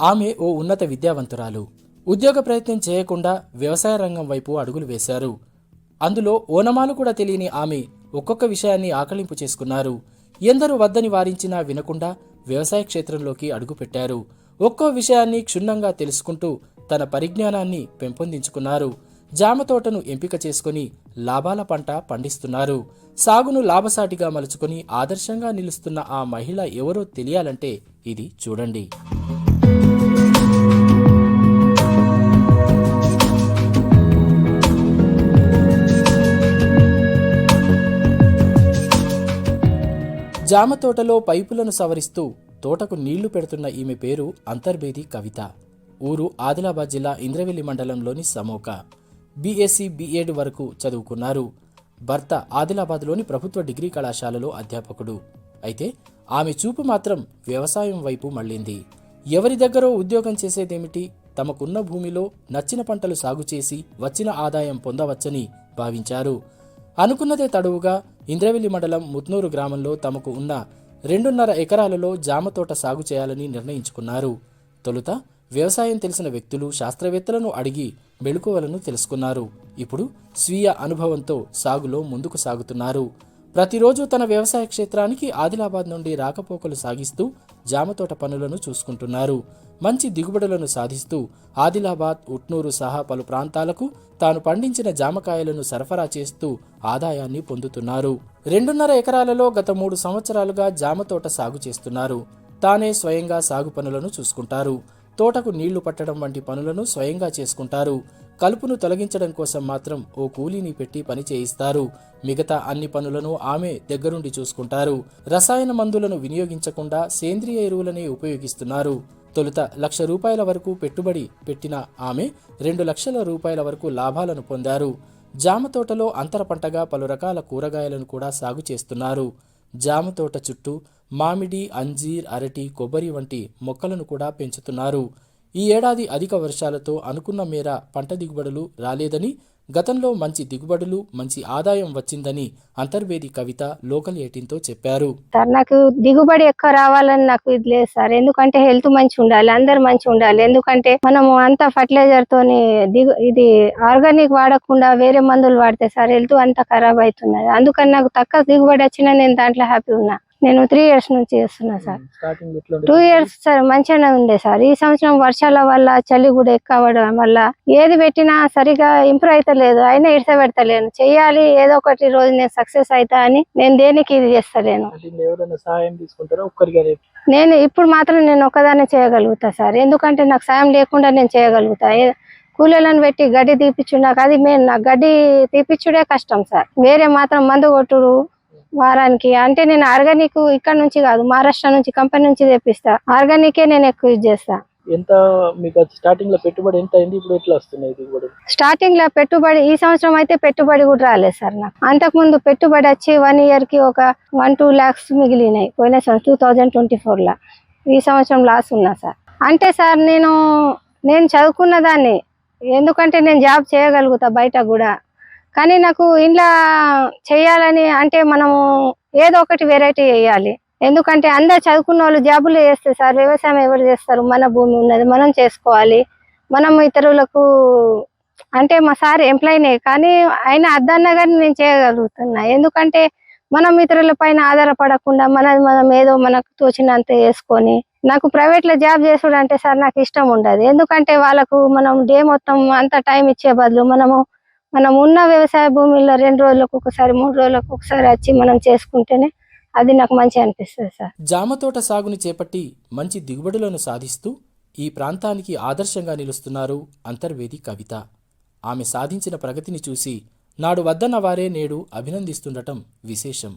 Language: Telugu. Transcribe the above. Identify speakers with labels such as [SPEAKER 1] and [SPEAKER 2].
[SPEAKER 1] ఆమె ఓ ఉన్నత విద్యావంతురాలు. ఉద్యోగ ప్రయత్నం చేయకుండా వ్యవసాయ రంగం వైపు అడుగులు వేశారు. అందులో ఓనమాలు కూడా తెలియని ఆమె ఒక్కొక్క విషయాన్ని ఆకలింపు చేసుకున్నారు. ఎందరు వద్దని వారించినా వినకుండా వ్యవసాయ క్షేత్రంలోకి అడుగుపెట్టారు ఒక్కో విషయాన్ని క్షుణ్ణంగా తెలుసుకుంటూ తన పరిజ్ఞానాన్ని పెంపొందించుకున్నారు. జామ తోటను ఎంపిక చేసుకుని లాభాల పంట పండిస్తున్నారు. సాగును లాభసాటిగా మలుచుకొని ఆదర్శంగా నిలుస్తున్న ఆ మహిళ ఎవరో తెలియాలంటే ఇది చూడండి. జామ తోటలో పైపులను సవరిస్తూ తోటకు నీళ్ళు పెడుతున్న ఈమె పేరు అంతర్బేది కవిత. ఊరు ఆదిలాబాద్ జిల్లా ఇంద్రవెల్లి మండలంలోని సమోక. బీఎస్సీ బీఎడ్ వరకు చదువుకున్నారు. భర్త ఆదిలాబాద్లోని ప్రభుత్వ డిగ్రీ కళాశాలలో అధ్యాపకుడు. అయితే ఆమె చూపు మాత్రం వ్యవసాయం వైపు మళ్ళింది. ఎవరి దగ్గరో ఉద్యోగం చేసేదేమిటి? తమకున్న భూమిలో నచ్చిన పంటలు సాగు చేసి వచ్చిన ఆదాయం పొందవచ్చని భావించారు. అనుకున్నదే తడువుగా ఇంద్రవెల్లి మండలం ముత్నూరు గ్రామంలో తమకు ఉన్న రెండున్నర ఎకరాలలో జామ తోట సాగు చేయాలని నిర్ణయించుకున్నారు. తొలుత వ్యవసాయం తెలిసిన వ్యక్తులు శాస్త్రవేత్తలను అడిగి మెళుకువలను తెలుసుకున్నారు. ఇప్పుడు స్వీయ అనుభవంతో సాగులో ముందుకు సాగుతున్నారు. ప్రతిరోజు తన వ్యవసాయ క్షేత్రానికి ఆదిలాబాద్ నుండి రాకపోకలు సాగిస్తూ జామతోట పనులను చూసుకుంటున్నారు. మంచి దిగుబడులను సాధిస్తూ ఆదిలాబాద్ ఉట్నూరు సహా పలు ప్రాంతాలకు తాను పండించిన జామకాయలను సరఫరా చేస్తూ ఆదాయాన్ని పొందుతున్నారు. రెండున్నర ఎకరాలలో గత మూడు సంవత్సరాలుగా జామతోట సాగు చేస్తున్నారు. తానే స్వయంగా సాగు పనులను చూసుకుంటారు. తోటకు నీళ్ళు పట్టడం వంటి పనులను స్వయంగా చేసుకుంటారు. కలుపును తొలగించడం కోసం మాత్రం ఓ కూలీని పెట్టి పని చేయిస్తారు. మిగతా అన్ని పనులను ఆమె దగ్గరుండి చూసుకుంటారు. రసాయన మందులను వినియోగించకుండా సేంద్రియ ఎరువులనే ఉపయోగిస్తున్నారు. తొలుత లక్ష రూపాయల వరకు పెట్టుబడి పెట్టిన ఆమె రెండు లక్షల రూపాయల వరకు లాభాలను పొందారు. జామ తోటలో అంతర పంటగా పలు రకాల కూరగాయలను కూడా సాగు చేస్తున్నారు. జామ తోట చుట్టూ మామిడి అంజీర్ అరటి కొబ్బరి వంటి మొక్కలను కూడా పెంచుతున్నారు. ఈ ఏడాది అధిక వర్షాలతో అనుకున్న మేర పంట దిగుబడులు రాలేదని గతంలో మంచి దిగుబడులు మంచి ఆదాయం వచ్చిందని అంతర్వేది కవిత లోకల్ ఎయిటీన్తో చెప్పారు.
[SPEAKER 2] సార్ నాకు దిగుబడి ఎక్కువ రావాలని నాకు ఇది లేదు సార్. ఎందుకంటే హెల్త్ మంచి ఉండాలి అందరు మంచి ఉండాలి. ఎందుకంటే మనము అంతా ఫర్టిలైజర్ తోని దిగు ఇది ఆర్గానిక్ వాడకుండా వేరే మందులు వాడితే సార్ హెల్త్ అంతా ఖరాబ్ అవుతున్నది. అందుకని నాకు తక్కువ దిగుబడి వచ్చినా నేను దాంట్లో హ్యాపీ ఉన్నా. నేను త్రీ ఇయర్స్ నుంచి చేస్తున్నా సార్. టూ ఇయర్స్ సార్ మంచిగానే ఉండే సార్. ఈ సంవత్సరం వర్షాల వల్ల చలి కూడా ఎక్కువ వల్ల ఏది పెట్టినా సరిగా ఇంప్రూవ్ అయితలేదు అయినా ఇడిస పెడతలేను చెయ్యాలి ఏదో ఒకటి రోజు నేను సక్సెస్ అవుతా అని నేను దేనికి ఇది చేస్తలేను. నేను ఇప్పుడు మాత్రం నేను ఒక్కదాన్నే చేయగలుగుతా సార్. ఎందుకంటే నాకు సాయం లేకుండా నేను చేయగలుగుతా. కూలీలను పెట్టి గడ్డి తీపిచ్చు నాకు అది మెయిన్ నాకు గడ్డి తీపిచ్చుడే కష్టం సార్. వేరే మాత్రం మందు కొట్టుడు వారానికి. అంటే నేను ఆర్గానిక్ ఇక్కడ నుంచి కాదు మహారాష్ట్ర నుంచి కంపెనీ నుంచి తెప్పిస్తా. ఆర్గానికే నేను ఎక్కువ యూజ్ చేస్తా.
[SPEAKER 3] ఎంత మీకు స్టార్టింగ్లో పెట్టుబడి ఎంత అయింది? ఇప్పుడు ఎట్లా వస్తున్నాయి దిగుబడి
[SPEAKER 2] స్టార్టింగ్లో పెట్టుబడి ఈ సంవత్సరం అయితే పెట్టుబడి కూడా రాలేదు సార్ నాకు. అంతకు ముందు పెట్టుబడి వచ్చి వన్ ఇయర్కి ఒక వన్ టూ లాక్స్ మిగిలినాయి. పోయిన సంవత్సరం టూ థౌజండ్ ట్వంటీ ఫోర్ లా. ఈ సంవత్సరం లాస్ ఉన్నా సార్. అంటే సార్ నేను నేను చదువుకున్న దాన్ని ఎందుకంటే నేను జాబ్ చేయగలుగుతా బయట కూడా. కానీ నాకు ఇంట్లో చేయాలని అంటే మనము ఏదో ఒకటి వెరైటీ చేయాలి. ఎందుకంటే అందరు చదువుకున్న వాళ్ళు జాబులు చేస్తే సార్ వ్యవసాయం ఎవరు చేస్తారు? మన భూమి ఉన్నది మనం చేసుకోవాలి. మనం ఇతరులకు అంటే మా సార్ ఎంప్లాయీనే కానీ ఆయన అద్దన్నా కానీ నేను చేయగలుగుతున్నా. ఎందుకంటే మనం ఇతరుల పైన ఆధారపడకుండా మనది మనం ఏదో మనకు తోచినంత చేసుకొని నాకు ప్రైవేట్లో జాబ్ చేసుడు అంటే సార్ నాకు ఇష్టం ఉండదు. ఎందుకంటే వాళ్ళకు మనం డే మొత్తం అంత టైం ఇచ్చే బదులు మనము మనం ఉన్న వ్యవసాయ భూమిలో రెండు రోజులకు ఒకసారి మూడు రోజులకు ఒకసారి వచ్చి మనం చేసుకుంటేనే అది నాకు మంచి అనిపిస్తుంది సార్.
[SPEAKER 1] జామ తోట సాగుని చేపట్టి మంచి దిగుబడులను సాధిస్తూ ఈ ప్రాంతానికి ఆదర్శంగా నిలుస్తున్నారు అంతర్వేది కవిత. ఆమె సాధించిన ప్రగతిని చూసి నాడు వద్దన్న వారే నేడు అభినందిస్తుండటం విశేషం.